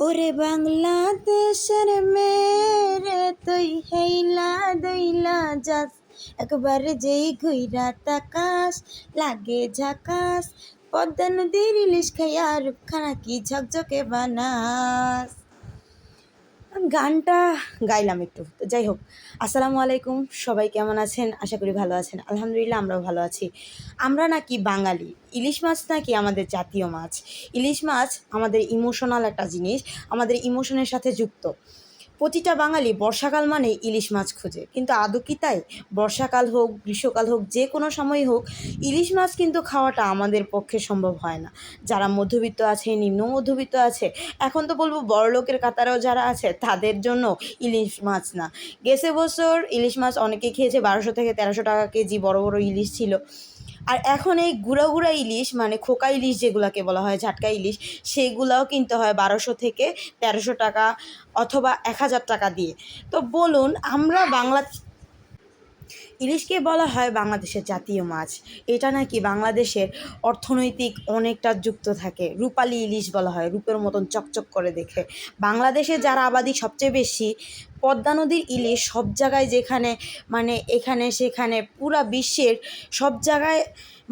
ওরে বাংলাদেশের মেরে তুই হেইলা দইলা যাস। একবার যেই ঘুইরা তাকাস, লাগে ঝাকাস। পদ্মা নদীর ইলিশ খাইয়া রুখানা কি ঝকঝকে বানাস। গানটা গাইলাম একটু। যাই হোক, আসসালামু আলাইকুম। সবাই কেমন আছেন? আশা করি ভালো আছেন। আলহামদুলিল্লাহ, আমরাও ভালো আছি। আমরা নাকি বাঙালি। ইলিশ মাছ নাকি আমাদের জাতীয় মাছ। ইলিশ মাছ আমাদের ইমোশনাল একটা জিনিস। আমাদের ইমোশনের সাথে যুক্ত। প্রতিটা বাঙালি বর্ষাকাল মানে ইলিশ মাছ খোঁজে। কিন্তু আদৌ কি তাই? বর্ষাকাল হোক, গ্রীষ্মকাল হোক, যে কোনো সময় হোক, ইলিশ মাছ কিন্তু খাওয়াটা আমাদের পক্ষে সম্ভব হয় না। যারা মধ্যবিত্ত আছে, নিম্ন মধ্যবিত্ত আছে, এখন তো বলব বড়লোকের কাতারেও যারা আছে, তাদের জন্য ইলিশ মাছ না। গেছে বছর ইলিশ মাছ অনেকে খেয়েছে, বারোশো থেকে তেরোশো টাকা কেজি বড় বড় ইলিশ ছিল। আর এখন এই গুঁড়া গুঁড়া ইলিশ মানে খোকা ইলিশ যেগুলোকে বলা হয়, ঝাটকা ইলিশ, সেগুলাও কিনতে হয় বারোশো থেকে তেরোশো টাকা অথবা এক হাজার টাকা দিয়ে। তো বলুন, আমরা বাংলা ইলিশকে বলা হয় বাংলাদেশের জাতীয় মাছ। এটা নাকি বাংলাদেশের অর্থনৈতিক অনেকটা যুক্ত থাকে। রূপালি ইলিশ বলা হয়, রূপের মতন চকচক করে দেখে। বাংলাদেশে যারা আবাদি সবচেয়ে বেশি পদ্মা নদীর ইলিশ সব জায়গায় যেখানে মানে এখানে সেখানে পুরা বিশ্বের সব জায়গায়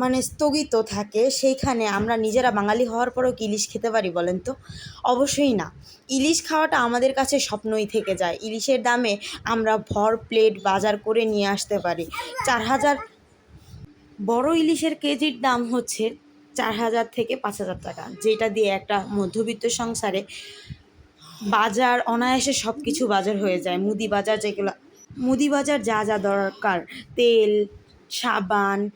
মানে স্থগিত থাকে, সেইখানে আমরা নিজেরা বাঙালি হওয়ার পরেও কি ইলিশ খেতে পারি বলেন তো? অবশ্যই না। ইলিশ খাওয়াটা আমাদের কাছে স্বপ্নই থেকে যায়। ইলিশের দামে আমরা ভর প্লেট বাজার করে নিয়ে আসতে পারি। চার হাজার বড় ইলিশের কেজির দাম হচ্ছে চার হাজার থেকে পাঁচ হাজার টাকা, যেটা দিয়ে একটা মধ্যবিত্ত সংসারে বাজার, অনায়াসে সব কিছু বাজার হয়ে যায়। মুদি বাজার যেগুলো, মুদি বাজার যা যা দরকার। তেল, সাবান,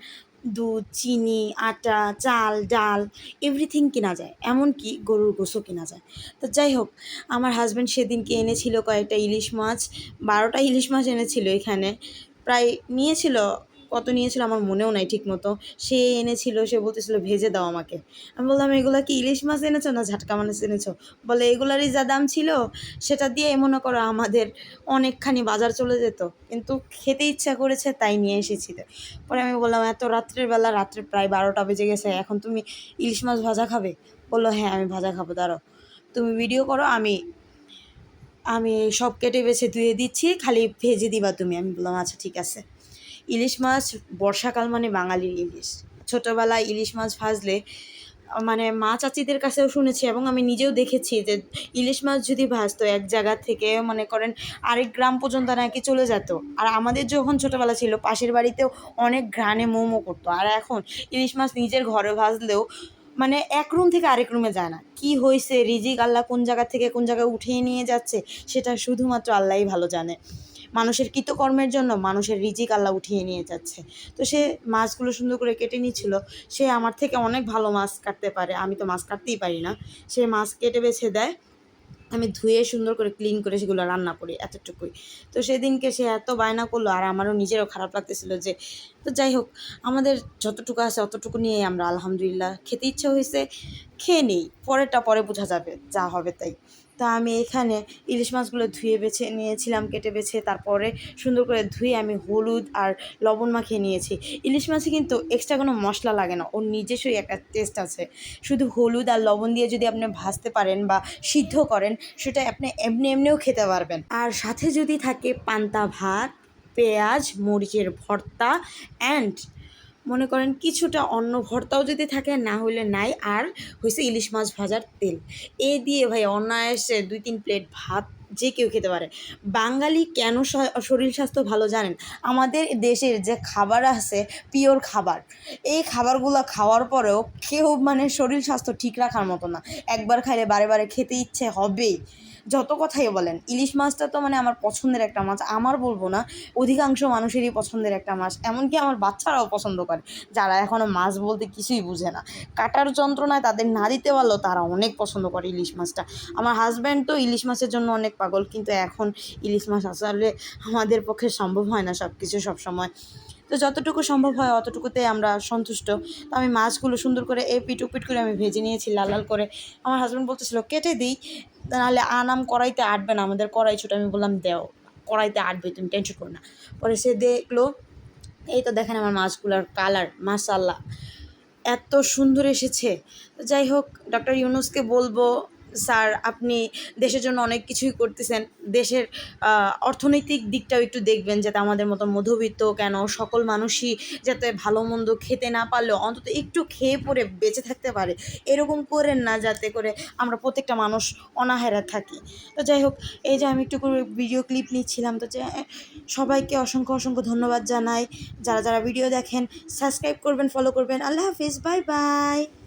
দুধ, চিনি, আটা, চাল, ডাল এভরিথিং কেনা যায়। এমনকি গরুর গোসও কেনা যায়। তো যাই হোক, আমার হাজব্যান্ড সেদিনকে এনেছিল কয়েকটা ইলিশ মাছ, বারোটা ইলিশ মাছ এনেছিল এখানে। প্রায় নিয়েছিল কত নিয়েছিল আমার মনেও নাই ঠিক মতো সে এনেছিল, সে বলতেছিল, ভেজে দাও আমাকে। আমি বললাম, এগুলো কি ইলিশ মাছ এনেছো না ঝাটকা মাছ এনেছো? বলে, এগুলারই যা দাম ছিল, সেটা দিয়ে মনে করো আমাদের অনেকখানি বাজার চলে যেত। কিন্তু খেতে ইচ্ছা করেছে, তাই নিয়ে এসেছি পরে আমি বললাম, এত রাত্রের বেলা, রাত্রে প্রায় বারোটা বেজে গেছে, এখন তুমি ইলিশ মাছ ভাজা খাবে? বলল হ্যাঁ আমি ভাজা খাব, দাঁড়াও। তুমি ভিডিও করো, আমি আমি সব কেটে বেছে ধুয়ে দিচ্ছি, খালি ভেজে দিবা তুমি। আমি বললাম আচ্ছা ঠিক আছে। ইলিশ মাছ, বর্ষাকাল মানে বাঙালির ইলিশ। ছোটোবেলায় ইলিশ মাছ ভাজলে মানে মা চাচিদের কাছেও শুনেছি এবং আমি নিজেও দেখেছি যে ইলিশ মাছ যদি ভাজতো, এক জায়গা থেকে মনে করেন আরেক গ্রাম পর্যন্ত নাকি চলে যেত। আর আমাদের যখন ছোটোবেলা ছিল, পাশের বাড়িতেও অনেক ঘ্রাণে মোমো করতো। আর এখন ইলিশ মাছ নিজের ঘরে ভাজলেও মানে এক রুম থেকে আরেক রুমে যায় না। কি হয়েছে রিজিক আল্লাহ কোন জায়গা থেকে কোন জায়গায় উঠিয়ে নিয়ে যাচ্ছে, সেটা শুধুমাত্র আল্লাহই ভালো জানে। মানুষের কৃতকর্মের জন্য মানুষের রিজিক আল্লাহ উঠিয়ে নিয়ে যাচ্ছে। তো সে মাছগুলো সুন্দর করে কেটে নিচ্ছিল। সে আমার থেকে অনেক ভালো মাছ কাটতে পারে। আমি তো মাছ কাটতেই পারি না। সে মাছ কেটে বেছে দেয়। আমি ধুয়ে সুন্দর করে ক্লিন করে সেগুলো রান্না করি এতটুকুই। তো সেদিনকে সে এত বায়না করল আর আমারও নিজেরও খারাপ লাগতেছিল যে, তো যাই হোক, আমাদের যতটুকু আছে অতটুকু নিয়েই আমরা আলহামদুলিল্লাহ খেতে ইচ্ছা হয়েছে খেয়ে নিই। পরেরটা পরে বোঝা যাবে যা হবে তাই। তা আমি এখানে ইলিশ মাছগুলো ধুয়ে বেছে নিয়েছিলাম, কেটে বেছে তারপরে সুন্দর করে ধুয়ে আমি হলুদ আর লবণ মাখিয়ে নিয়েছি। ইলিশ মাছে কিন্তু এক্সট্রা কোনো মশলা লাগে না, ওর নিজস্বই একটা টেস্ট আছে। শুধু হলুদ আর লবণ দিয়ে যদি আপনি ভাজতে পারেন বা সিদ্ধ করেন, সেটা আপনি এমনি এমনিও খেতে পারবেন। আর সাথে যদি থাকে পান্তা ভাত, পেঁয়াজ, মরিচের ভর্তা অ্যান্ড মনে করেন কিছুটা অন্য ভর্তাও যদি থাকে, না হলে নাই। আর হয়েছে ইলিশ মাছ ভাজার তেল। এ দিয়ে ভাই অনায়াসে দুই তিন প্লেট ভাত যে কেউ খেতে পারে। বাঙালি কেন শরীর স্বাস্থ্য ভালো জানেন? আমাদের দেশের যে খাবার আছে, পিওর খাবার, এই খাবারগুলো খাওয়ার পরেও কেউ মানে শরীর স্বাস্থ্য ঠিক রাখার মতো না। একবার খাইলে বারে বারে খেতে ইচ্ছে হবেই। যত কথাই বলেন, ইলিশ মাছটা তো মানে আমার পছন্দের একটা মাছ, আমার বলব না, অধিকাংশ মানুষেরই পছন্দের একটা মাছ, এমনকি আমার বাচ্চারাও পছন্দ করে, যারা এখনও মাছ বলতে কিছুই বুঝে না। কাটার যন্ত্রণায় তাদের না দিতে পারলেও তারা অনেক পছন্দ করে ইলিশ মাছটা। আমার হাজব্যান্ড তো ইলিশ মাছের জন্য অনেক পাগল, কিন্তু এখন ইলিশ মাছ আসলে আমাদের পক্ষে সম্ভব হয় না সব কিছু সবসময়। তো যতটুকু সম্ভব হয় অতটুকুতে আমরা সন্তুষ্ট। তো আমি মাছগুলো সুন্দর করে এ পিট উপিট করে আমি ভেজে নিয়েছি লাল লাল করে। আমার হাজব্যান্ড বলতেছিল, কেটে দিই, নাহলে আনাম কড়াইতে আটবে না, আমাদের কড়াই ছোটো আমি বললাম, দেও, কড়াইতে আটবে, তুমি টেনশন করো না। পরে সে দেখল, এই তো দেখেন আমার মাছগুলোর কালার মাশাল্লাহ এত সুন্দর এসেছে। যাই হোক ডক্টর ইউনুসকে বলব স্যার, আপনি দেশের জন্য অনেক কিছুই করতেছেন। দেশের অর্থনৈতিক দিকটাও একটু দেখবেন যাতে আমাদের মতো মধ্যবিত্ত কেন সকল মানুষই যাতে ভালো মন্দ খেতে না পারলেও অন্তত একটু খেয়ে পরে বেঁচে থাকতে পারে। এরকম করেন না যাতে করে আমরা প্রত্যেকটা মানুষ অনাহারে থাকি। তো যাই হোক, এই যে আমি একটু করে ভিডিও ক্লিপ নিচ্ছিলাম, তো যে সবাইকে অসংখ্য অসংখ্য ধন্যবাদ জানাই। যারা যারা ভিডিও দেখেন সাবস্ক্রাইব করবেন ফলো করবেন। আল্লাহ হাফিজ বাই বাই